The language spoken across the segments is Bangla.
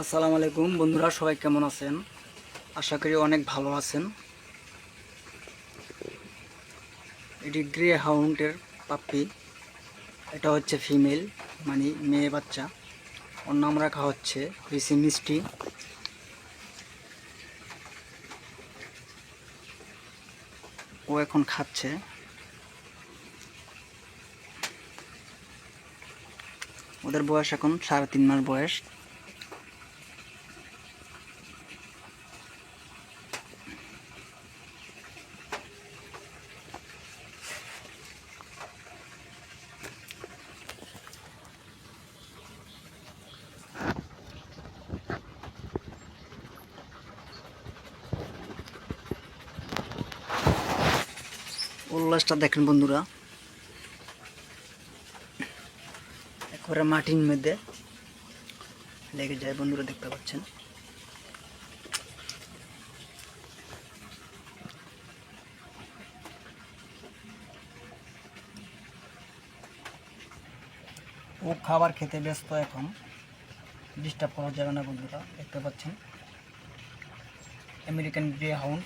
আসসালামু আলাইকুম। বন্ধুরা, সবাই কেমন আছেন? আশা করি অনেক ভালো আছেন। এটি গ্রে হাউন্ডের পাপ্পি এটা হচ্ছে ফিমেল মানে মেয়ে বাচ্চা। ওর নাম রাখা হচ্ছে ঋষি মিষ্টি ও এখন খাচ্ছে। ওদের বয়স এখন সাড়ে তিন মাস বয়স। উল্লাসটা দেখেন বন্ধুরা। একবারে মাটির মধ্যে লেগে যায় বন্ধুরা, দেখতে পাচ্ছেন। ও খাবার খেতে ব্যস্ত এখন। ডিস্টার্ব করা যাবে না বন্ধুরা, দেখতে পাচ্ছেন। আমেরিকান গ্রে হাউন্ড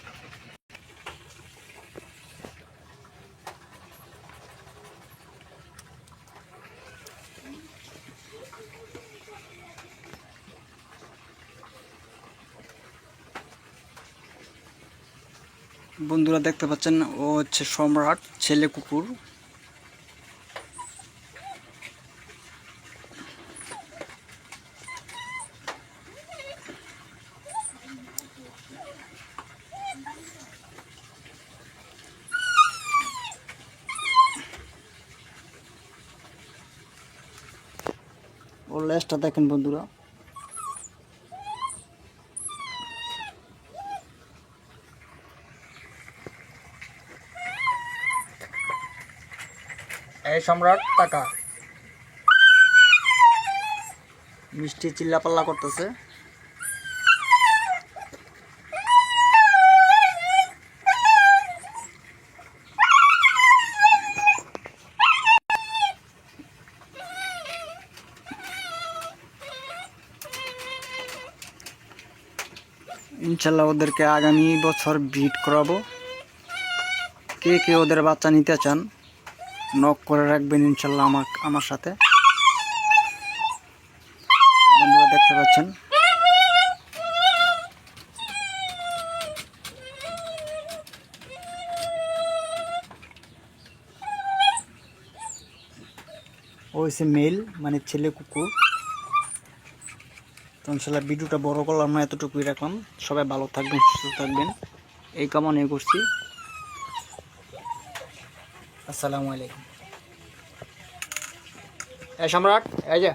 বন্ধুরা দেখতে পাচ্ছেন ও হচ্ছে সম্রাট ছেলে কুকুর। ওর লেজটা দেখেন বন্ধুরা। সম্রাট, টাকা। মিষ্টি চিল্লাপাল্লা করতেছে। ইনশাল্লাহ ওদেরকে আগামী বছর ব্রিড করাবো। কে কে ওদের বাচ্চা নিতে চান? নক করে রাখবেন ইনশাল্লাহ আমার আমার সাথে। বন্ধুরা, দেখতে পাচ্ছেন? ও মেল মানে ছেলে কুকুর। তো ইনশাল্লাহ ভিডিওটা বড় করলাম না, এতটুকুই রাখলাম। সবাই ভালো থাকবেন, সুস্থ থাকবেন। এই কামনে করছি। আসসালামু আলাইকুম। সম্রাট এই যে।